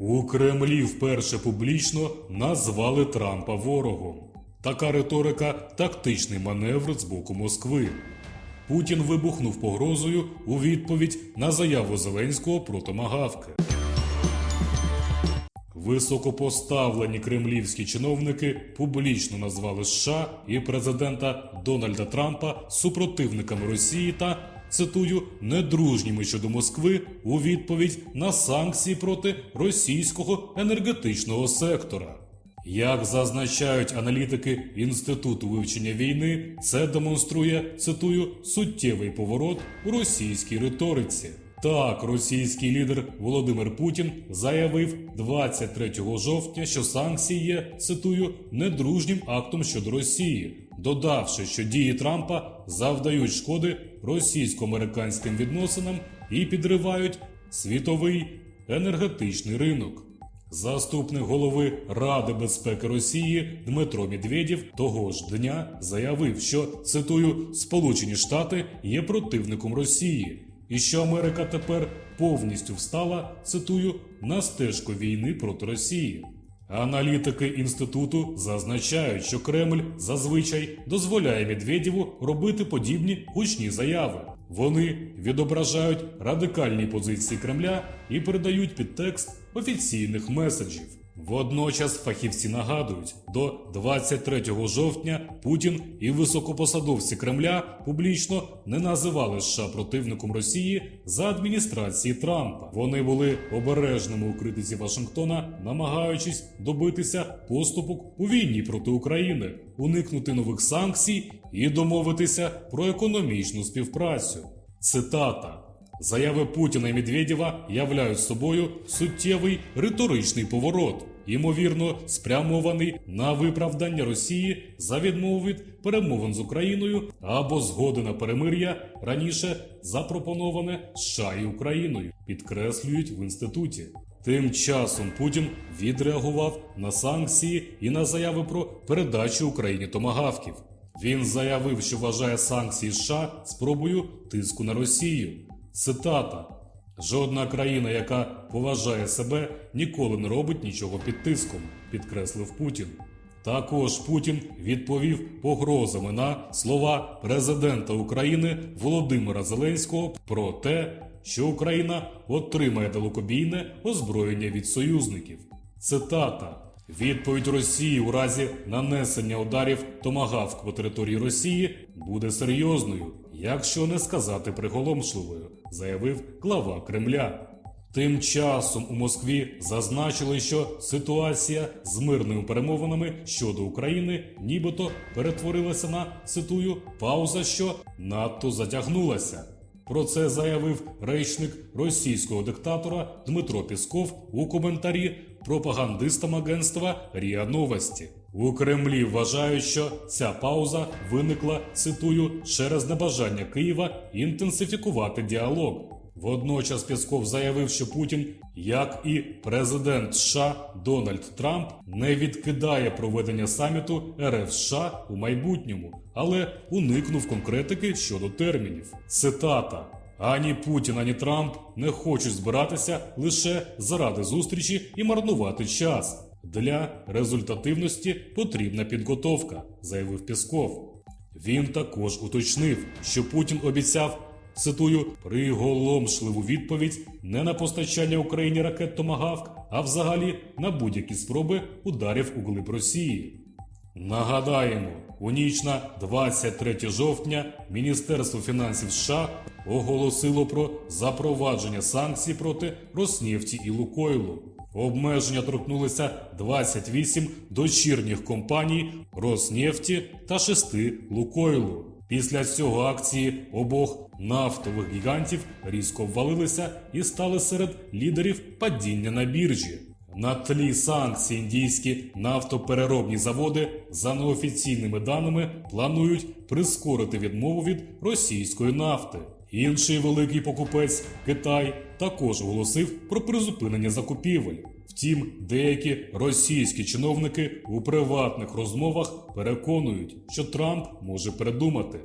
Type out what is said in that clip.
У Кремлі вперше публічно назвали Трампа ворогом. Така риторика тактичний маневр з боку Москви. Путін вибухнув погрозою у відповідь на заяву Зеленського про томагавки. Високопоставлені кремлівські чиновники публічно назвали США і президента Дональда Трампа супротивниками Росії та, цитую, недружніми щодо Москви у відповідь на санкції проти російського енергетичного сектора. Як зазначають аналітики Інституту вивчення війни, це демонструє, цитую, суттєвий поворот у російській риториці. Так, російський лідер Володимир Путін заявив 23 жовтня, що санкції є, цитую, недружнім актом щодо Росії, додавши, що дії Трампа завдають шкоди російсько-американським відносинам і підривають світовий енергетичний ринок. Заступник голови Ради безпеки Росії Дмитро Медведєв того ж дня заявив, що цитую Сполучені Штати є противником Росії, і що Америка тепер повністю встала, цитую, на стежку війни проти Росії. Аналітики інституту зазначають, що Кремль зазвичай дозволяє Медведєву робити подібні гучні заяви. Вони відображають радикальні позиції Кремля і передають підтекст офіційних меседжів. Водночас фахівці нагадують, до 23 жовтня Путін і високопосадовці Кремля публічно не називали США противником Росії за адміністрації Трампа. Вони були обережними у критиці Вашингтона, намагаючись добитися поступок у війні проти України, уникнути нових санкцій і домовитися про економічну співпрацю. Цитата. Заяви Путіна і Медведєва являють собою суттєвий риторичний поворот, ймовірно, спрямований на виправдання Росії за відмову від перемовин з Україною або згоди на перемир'я раніше запропоноване США і Україною, підкреслюють в інституті. Тим часом Путін відреагував на санкції і на заяви про передачу Україні томагавків. Він заявив, що вважає санкції США спробою тиску на Росію. Цитата: Жодна країна, яка поважає себе, ніколи не робить нічого під тиском, підкреслив Путін. Також Путін відповів погрозами на слова президента України Володимира Зеленського про те, що Україна отримає далекобійне озброєння від союзників. Цитата. Відповідь Росії у разі нанесення ударів томагавк по території Росії буде серйозною, якщо не сказати приголомшливою, заявив глава Кремля. Тим часом у Москві зазначили, що ситуація з мирними перемовинами щодо України нібито перетворилася на цитую пауза, що надто затягнулася. Про це заявив речник російського диктатора Дмитро Пісков у коментарі пропагандистам агентства РІА Новості. У Кремлі вважають, що ця пауза виникла, цитую, через небажання Києва інтенсифікувати діалог. Водночас Пісков заявив, що Путін, як і президент США Дональд Трамп, не відкидає проведення саміту РФ США у майбутньому, але уникнув конкретики щодо термінів. Цитата. Ані Путін, ані Трамп не хочуть збиратися лише заради зустрічі і марнувати час. Для результативності потрібна підготовка, заявив Пісков. Він також уточнив, що Путін обіцяв, цитую, приголомшливу відповідь не на постачання Україні ракет Томагавк, а взагалі на будь-які спроби ударів у глиб Росії. Нагадаємо, у ніч на 23 жовтня Міністерство фінансів США оголосило про запровадження санкцій проти Роснефті і Лукойлу. Обмеження торкнулися 28 дочірніх компаній Роснефті та 6 Лукойлу. Після цього акції обох нафтових гігантів різко ввалилися і стали серед лідерів падіння на біржі. На тлі санкцій індійські нафтопереробні заводи за неофіційними даними планують прискорити відмову від російської нафти. Інший великий покупець Китай також оголосив про призупинення закупівель. Втім, деякі російські чиновники у приватних розмовах переконують, що Трамп може передумати.